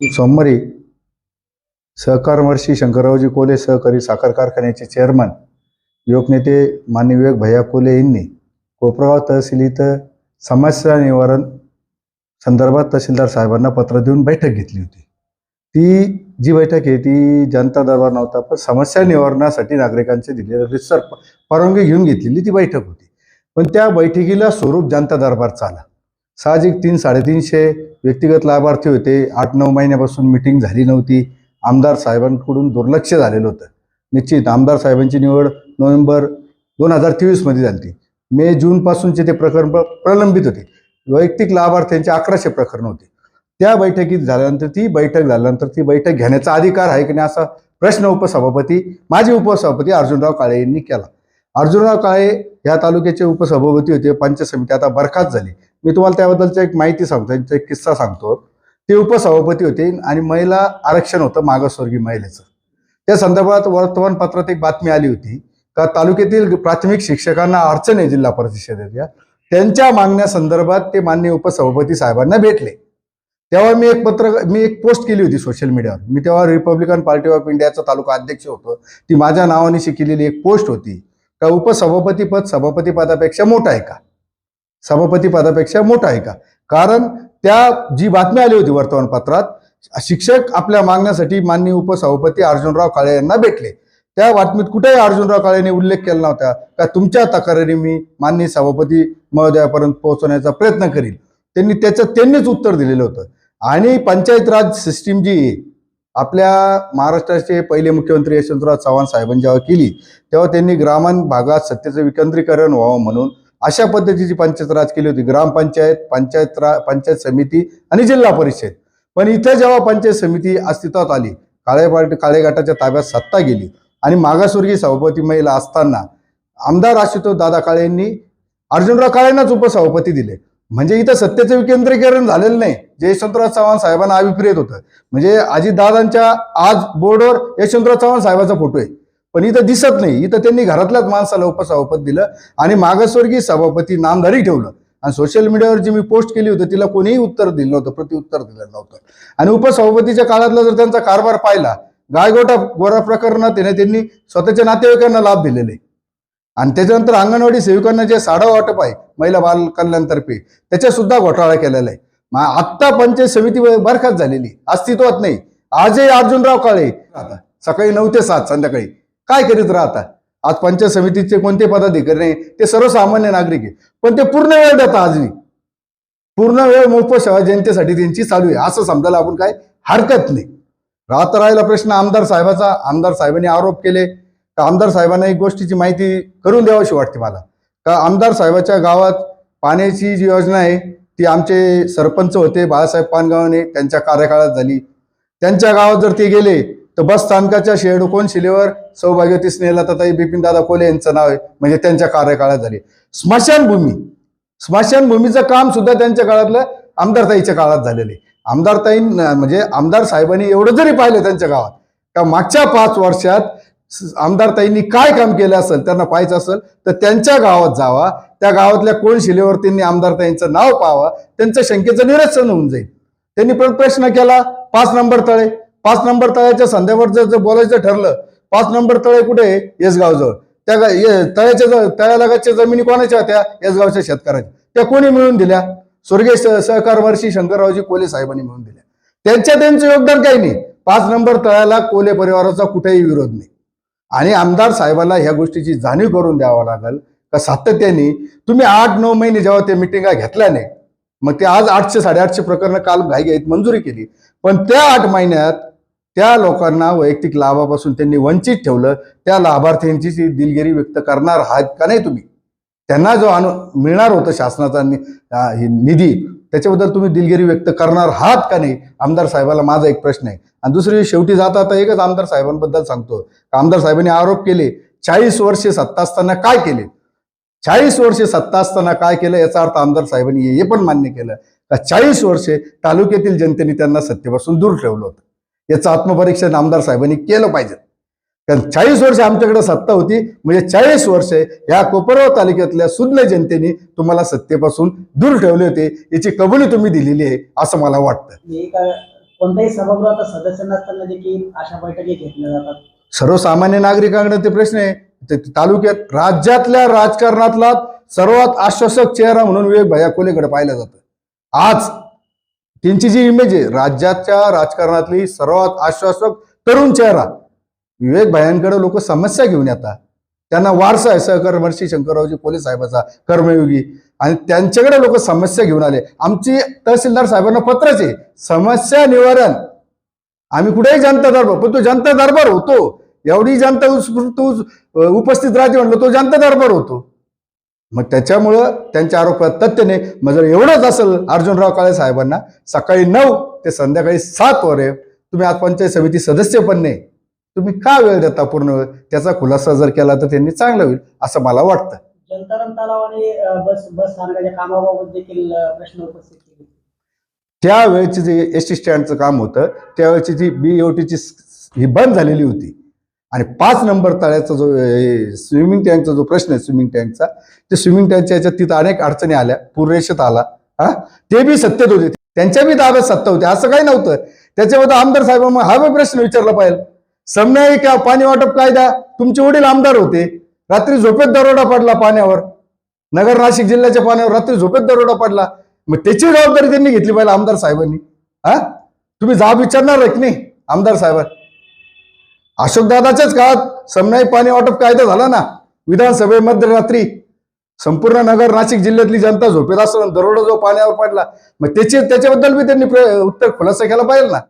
सोमवारी सहकार महर्षी शंकररावजी कोले सहकारी साखर कारखान्याचे चेअरमन युवकनेते मान्य विवेक भैया कोले यांनी कोपरगाव तहसील इथं समस्या निवारण संदर्भात तहसीलदार साहेबांना पत्र देऊन बैठक घेतली होती. ती जी बैठक आहे ती जनता दरबार नव्हता पण समस्या निवारणासाठी नागरिकांचे दिलेलं रिसर परवानगी घेऊन घेतलेली ती बैठक होती. पण त्या बैठकीला स्वरूप जनता दरबारचं आला साहजिक तीन साडेतीनशे व्यक्तिगत लाभार्थी होते. आठ नऊ महिन्यापासून मिटिंग झाली नव्हती. आमदार साहेबांकडून दुर्लक्ष झालेलं होतं. निश्चित आमदार साहेबांची निवड नोव्हेंबर दोन हजार तेवीसमध्ये झाली होती. मे जूनपासूनचे ते प्रकरण प्रलंबित होते. वैयक्तिक लाभार्थ्यांचे अकराशे प्रकरण होते. त्या बैठकीत झाल्यानंतर ती बैठक झाल्यानंतर ती बैठक घेण्याचा अधिकार आहे की नाही असा प्रश्न उपसभापती माजी उपसभापती अर्जुनराव काळे यांनी केला. अर्जुनराव काळे या तालुक्याचे उपसभापती होते. पंच समिती आता बरखास्त झाली. मी तुम्हाला त्याबद्दलची एक माहिती सांगतो त्यांचा एक किस्सा सांगतो. ते उपसभापती होते आणि महिला आरक्षण होतं मागासवर्गीय महिलेचं. त्या संदर्भात वर्तमानपत्रात एक बातमी आली होती का तालुक्यातील प्राथमिक शिक्षकांना अडचण आहे जिल्हा परिषदेच्या त्यांच्या मागण्या संदर्भात ते मान्य उपसभापती साहेबांना भेटले. तेव्हा मी एक पत्र मी एक पोस्ट केली होती सोशल मीडियावर. मी तेव्हा रिपब्लिकन पार्टी ऑफ इंडियाचा तालुका अध्यक्ष होतो. ती माझ्या नावाने केलेली एक पोस्ट होती. का उपसभापती पद सभापती पदापेक्षा मोठं आहे का? सभापती पदापेक्षा मोठं आहे का? कारण त्या जी बातमी आली होती वर्तमानपत्रात शिक्षक आपल्या मागण्यासाठी माननीय उपसभापती अर्जुनराव काळे यांना भेटले. त्या बातमीत कुठेही अर्जुनराव काळेने उल्लेख केला नव्हता का तुमच्या तक्रारी मी माननीय सभापती महोदयापर्यंत पोहोचवण्याचा प्रयत्न करील त्यांनी त्याचं त्यांनीच उत्तर दिलेलं होतं. आणि पंचायत राज सिस्टीम जी आहे, आपल्या महाराष्ट्राचे पहिले मुख्यमंत्री यशवंतराव चव्हाण साहेबांनी जेव्हा केली तेव्हा त्यांनी ग्रामीण भागात सत्तेचं विकेंद्रीकरण व्हावं म्हणून अशा पद्धतीची पंचायत राज केली होती. ग्रामपंचायत पंचायत रा पंचायत समिती आणि जिल्हा परिषद. पण इथं जेव्हा पंचायत समिती अस्तित्वात आली काळे पार्टी काळे गटाच्या ताब्यात सत्ता गेली. आणि मागासवर्गीय सभापती महिला असताना आमदार आशुतोष दादा काळे यांनी अर्जुनराव काळेंनाच उपसभापती दिले. म्हणजे इथं सत्तेचं विकेंद्रीकरण झालेलं नाही. जे यशवंतराव चव्हाण साहेबांना अभिप्रेत होतं. म्हणजे अजितदादांच्या आज बोर्डवर यशवंतराव चव्हाण साहेबाचा फोटो आहे. पण इथं दिसत नाही. इथं त्यांनी घरातल्याच माणसाला उपसभापती दिलं आणि मागासवर्गीय सभापती नामधारी ठेवलं. आणि सोशल मीडियावर जी मी पोस्ट केली होती तिला कोणीही उत्तर दिलं नव्हतं प्रत्युत्तर दिलं नव्हतं. आणि उपसभापतीच्या काळातला जर त्यांचा कारभार पाहिला गायगोटा गोरा प्रकरणात त्याने त्यांनी स्वतःच्या नातेवाईकांना लाभ दिलेले. आणि त्याच्यानंतर अंगणवाडी सेविकांना जे साडा वाटप आहे महिला बाल कल्याणतर्फे त्याच्या सुद्धा घोटाळा केलेला आहे. मा- आत्ता पंचायत समिती बरखास्त झालेली. अस्तित्वात नाही. आजही अर्जुनराव काळे राहतात सकाळी नऊ ते सात संध्याकाळी. काय करीत राहता? आज पंचायत समितीचे कोणते पदाधिकारी नाही? ते सर्वसामान्य नागरिक आहे. पण ते पूर्ण वेळ देतात आजही. पूर्ण वेळ मोफत सेवा जनतेसाठी त्यांची चालू आहे. असं समजायला आपण काय हरकत नाही. राहत राहिला प्रश्न आमदार साहेबाचा. आमदार साहेबांनी आरोप केले. का आमदार साहेबांना एक गोष्टीची माहिती करून द्यावीशी वाटते मला. का आमदार साहेबाच्या गावात पाण्याची जी योजना आहे ती आमचे सरपंच होते बाळासाहेब पानगावने त्यांच्या कार्यकाळात झाली. त्यांच्या गावात जर ते गेले तर बस स्थानकाच्या शेडोकोन शिलेवर? सौभाग्यवती स्नेहलताताई बिपिन दादा कोले यांचं नाव आहे. म्हणजे त्यांच्या कार्यकाळात झाली. स्मशानभूमी. स्मशानभूमीचं काम सुद्धा त्यांच्या काळातलं आमदारताईच्या काळात झालेलं आहे. आमदारताई म्हणजे आमदार साहेबांनी एवढं जरी पाहिलं त्यांच्या गावात का मागच्या पाच वर्षात आमदारताईंनी काय काम केलं असेल त्यांना पाहायचं असेल तर त्यांच्या गावात जावा. त्या गावातल्या कोण शिलेवर त्यांनी आमदारताईंचं नाव पाहावं त्यांचं शंकेचं निरसन होऊन जाईल. त्यांनी पण प्रश्न केला पाच नंबर तळे. पाच नंबर तळ्याच्या संध्यावर जर जर बोलायचं ठरलं पाच नंबर तळे कुठे येसगावजवळ. त्या तळ्याच्या ज- तळ्यालगतच्या जमिनी कोणाच्या होत्या? येसगावच्या शेतकऱ्याच्या. त्या कोणी मिळून दिल्या? स्वर्गीय सहकार वर्षी शंकररावजी कोले साहेबांनी मिळून दिल्या. त्यांच्या त्यांचं योगदान काही नाही. पाच नंबर तळ्याला कोले परिवाराचा कुठेही विरोध नाही. आणि आमदार साहेबांना ह्या गोष्टीची जाणीव करून द्यावं लागेल का सातत्याने? तुम्ही आठ नऊ महिने जेव्हा त्या मिटिंगा घेतल्या नाही मग ते आज आठशे साडेआठशे प्रकरणं काल घाई घाईत मंजुरी केली. पण त्या आठ महिन्यात त्या लोकांना वैयक्तिक लाभापासून त्यांनी वंचित ठेवलं त्या लाभार्थ्यांची दिलगिरी व्यक्त करणार आहात का नाही तुम्ही? त्यांना जो अनु मिळणार होतं शासनाचा निधी त्याच्याबद्दल तुम्ही दिलगिरी व्यक्त करणार आहात का नाही? आमदार साहेबाला माझा एक प्रश्न आहे. आणि दुसरी शेवटी जाता आता एकच आमदार साहेबांबद्दल सांगतो. आमदार साहेबांनी आरोप केले चाळीस वर्षे सत्ता असताना काय केले? चाळीस वर्षे सत्ता असताना काय केलं? याचा अर्थ आमदार साहेबांनी हे पण मान्य केलं. का चाळीस वर्षे तालुक्यातील जनतेने त्यांना सत्तेपासून दूर ठेवलं होतं? याचं आत्मपरीक्षण आमदार साहेबांनी केलं पाहिजे. कारण चाळीस वर्ष आमच्याकडे सत्ता होती म्हणजे चाळीस वर्षे या कोपरगाव तालुक्यातल्या सुज्ञ जनतेने तुम्हाला सत्तेपासून दूर ठेवले होते याची कबुली तुम्ही दिलेली आहे असं मला वाटतं. कोणत्याही सभागृहात सदस्य नसताना देखील अशा बैठकी घेतल्या जातात. सर्वसामान्य नागरिकांकडे ते प्रश्न आहे. ते तालुक्यात राज्यातल्या राजकारणातला सर्वात आश्वासक चेहरा म्हणून विवेक भैया कोलेकडे पाहिलं जातं. आज त्यांची जी इमेज आहे राज्याच्या राजकारणातली सर्वात आश्वासक तरुण चेहरा विवेक भायांकडे लोक समस्या घेऊन येतात. त्यांना वारसा आहे सहकर्मर्षी शंकररावजी पोलीस साहेबाचा कर्मयोगी. आणि त्यांच्याकडे लोक समस्या घेऊन आले. आमची तहसीलदार साहेबांना पत्रच आहे समस्या निवारण. आम्ही कुठेही जनता दरबार पण तो जनता दरबार होतो. एवढी जनता उपस्थित राहते म्हणलं तो जनता दरबार होतो. मग त्याच्यामुळं त्यांच्या आरोपात तथ्य नाही मग जर एवढंच असेल अर्जुनराव काळे साहेबांना सकाळी नऊ ते संध्याकाळी सात वर तुम्ही आज पंचायत समिती सदस्य पण नाही. तुम्ही का वेळ देता पूर्ण वेळ? त्याचा खुलासा जर केला तर त्यांनी चांगलं होईल असं मला वाटतं. जलतरण तलाव आणि अ, बस बस स्थानकाच्या कामाबाबत देखील प्रश्न उपस्थित केले. त्यावेळेची जे एस टी स्टँडचं काम होतं त्यावेळेची जी बी ओ टीची ही बंद झालेली होती. आणि पाच नंबर तळ्याचा जो स्विमिंग टँकचा जो प्रश्न आहे स्विमिंग टँकचा ते स्विमिंग टँकच्या याच्यात तिथं अनेक अडचणी आल्या. पूर्वेशात आला. हा? ते बी सत्तेत होते. त्यांच्या बी ताब्यात सत्ता होती. असं काही नव्हतं. त्याच्याबद्दल आमदार साहेबांना हा बी प्रश्न विचारला पाहिजे. समन्यायी का पाणी वाटप कायदा? तुमचे वडील आमदार होते. रात्री झोपेत दरोडा पडला पाण्यावर. नगर नाशिक जिल्ह्याच्या पाण्यावर रात्री झोपेत दरोडा पडला. मग त्याची जबाबदारी त्यांनी घेतली पाहिजे आमदार साहेबांनी. हा? तुम्ही जाब विचारणार आहे की नाही आमदार साहेब अशोकदादाच्याच काळात समनाई पाणी वाटप कायदा झाला ना? विधानसभे मध्यरात्री संपूर्ण नगर नाशिक जिल्ह्यातली जनता झोपेत असताना दरोडा जो पाण्यावर पडला मग त्याचे त्याच्याबद्दल बी त्यांनी उत्तर खुलासा केला पाहिजे ना?